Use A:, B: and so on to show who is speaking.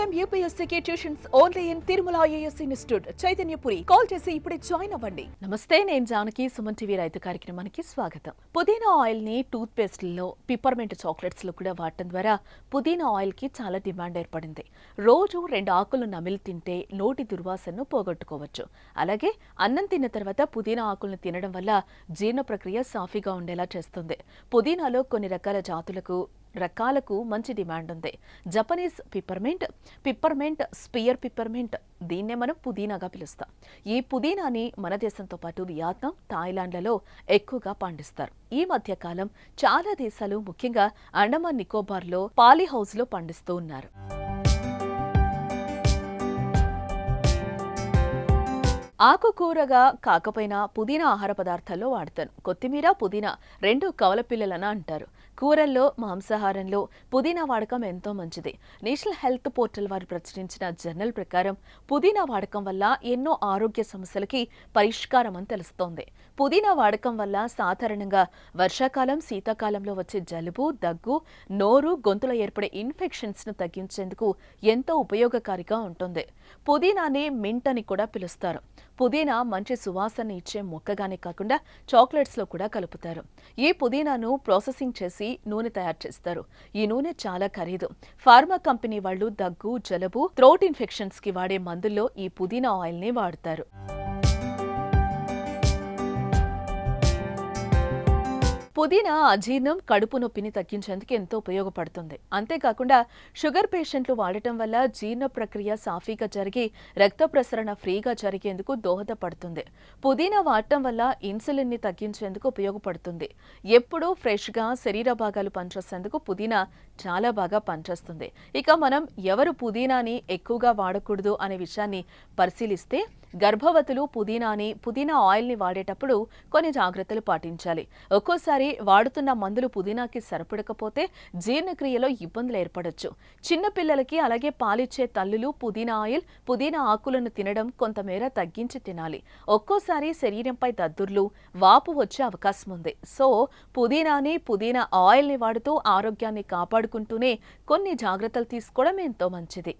A: Time యూపీఎస్సీకి tuitions only in Tirumala IAS institute Chaitanyapuri call చేసి ఇప్పుడే join అవ్వండి. నమస్తే నేను జానకి. సుమన్ టీవీ రైతు కార్యక్రమానికి స్వాగతం. పుదీనా ఆయిల్ని టూత్ పేస్ట్లో పిప్పర్మెంట్ చాక్లెట్స్లో కూడా వాడటం ద్వారా పుదీనా ఆయిల్కి చాలా డిమాండ్ ఏర్పడింది. రోజు రెండు ఆకులు నమిలి తింటే నోటి దుర్వాసనను పోగొట్టుకోవచ్చు. అలాగే అన్నం తిన్న తర్వాత పుదీనా ఆకులను తినడం వల్ల జీర్ణ ప్రక్రియ సాఫీగా ఉండేలా చేస్తుంది. పుదీనాలో కొన్ని రకాల జాతులకు రకాలకు మంచి డిమాండ్ ఉంది Japanese peppermint peppermint spear peppermint దీన్నే మనం పుదీనాగా పిలుస్తాం. ఈ పుదీనాని మన దేశంతో పాటు వియత్నాం థాయిలాండ్లలో ఎక్కువగా పండిస్తారు. ఈ మధ్య కాలం చాలా దేశాలు ముఖ్యంగా అండమాన్ నికోబార్లో పాలీ హౌస్లో పండిస్తూ ఉన్నారు. ఆకుకూరగా కాకపోయినా పుదీనా ఆహార పదార్థాల్లో వాడతాను. కొత్తిమీర పుదీనా రెండు కవలపిల్లలన అంటారు. కూరల్లో మాంసాహారంలో పుదీనా వాడకం ఎంతో మంచిది. నేషనల్ హెల్త్ పోర్టల్ వారు ప్రచురించిన జర్నల్ ప్రకారం పుదీనా వాడకం వల్ల ఎన్నో ఆరోగ్య సమస్యలకి పరిష్కారం అని తెలుస్తోంది. పుదీనా వాడకం వల్ల సాధారణంగా వర్షాకాలం శీతాకాలంలో వచ్చే జలుబు దగ్గు నోరు గొంతులో ఏర్పడే ఇన్ఫెక్షన్స్ను తగ్గించేందుకు ఎంతో ఉపయోగకారిగా ఉంటుంది. పుదీనానే మింట్ అని కూడా పిలుస్తారు. పుదీనా మంచి సువాసన ఇచ్చే మొక్కగానే కాకుండా చాక్లెట్స్లో కూడా కలుపుతారు. ఈ పుదీనాను ప్రాసెసింగ్ చేసి నూనె తయారు చేస్తారు. ఈ నూనె చాలా ఖరీదు. ఫార్మా కంపెనీ వాళ్ళు దగ్గు జలుబు థ్రోట్ ఇన్ఫెక్షన్స్కి వాడే మందుల్లో ఈ పుదీనా ఆయిల్ని వాడతారు. పుదీనా అజీర్ణం కడుపు నొప్పిని తగ్గించేందుకు ఎంతో ఉపయోగపడుతుంది. అంతేకాకుండా షుగర్ పేషెంట్లు వాడటం వల్ల జీర్ణ ప్రక్రియ సాఫీగా జరిగి రక్త ప్రసరణ ఫ్రీగా జరిగేందుకు దోహదపడుతుంది. పుదీనా వాడటం వల్ల ఇన్సులిన్ని తగ్గించేందుకు ఉపయోగపడుతుంది. ఎప్పుడూ ఫ్రెష్గా శరీర భాగాలు పనిచేసేందుకు పుదీనా చాలా బాగా పనిచేస్తుంది. ఇక మనం ఎవరు పుదీనాని ఎక్కువగా వాడకూడదు అనే విషయాన్ని పరిశీలిస్తే గర్భవతులు పుదీనాని పుదీనా ఆయిల్ని వాడేటప్పుడు కొన్ని జాగ్రత్తలు పాటించాలి. ఒక్కోసారి వాడుతున్న మందులు పుదీనాకి సరిపడకపోతే జీర్ణక్రియలో ఇబ్బందులు ఏర్పడొచ్చు. చిన్నపిల్లలకి అలాగే పాలిచ్చే తల్లులు పుదీనా ఆయిల్ పుదీనా ఆకులను తినడం కొంతమేర తగ్గించి తినాలి. ఒక్కోసారి శరీరంపై దద్దుర్లు వాపు వచ్చే అవకాశం ఉంది. సో పుదీనాని పుదీనా ఆయిల్ని వాడుతూ ఆరోగ్యాన్ని కాపాడుకుంటూనే కొన్ని జాగ్రత్తలు తీసుకోవడం ఎంతో మంచిది.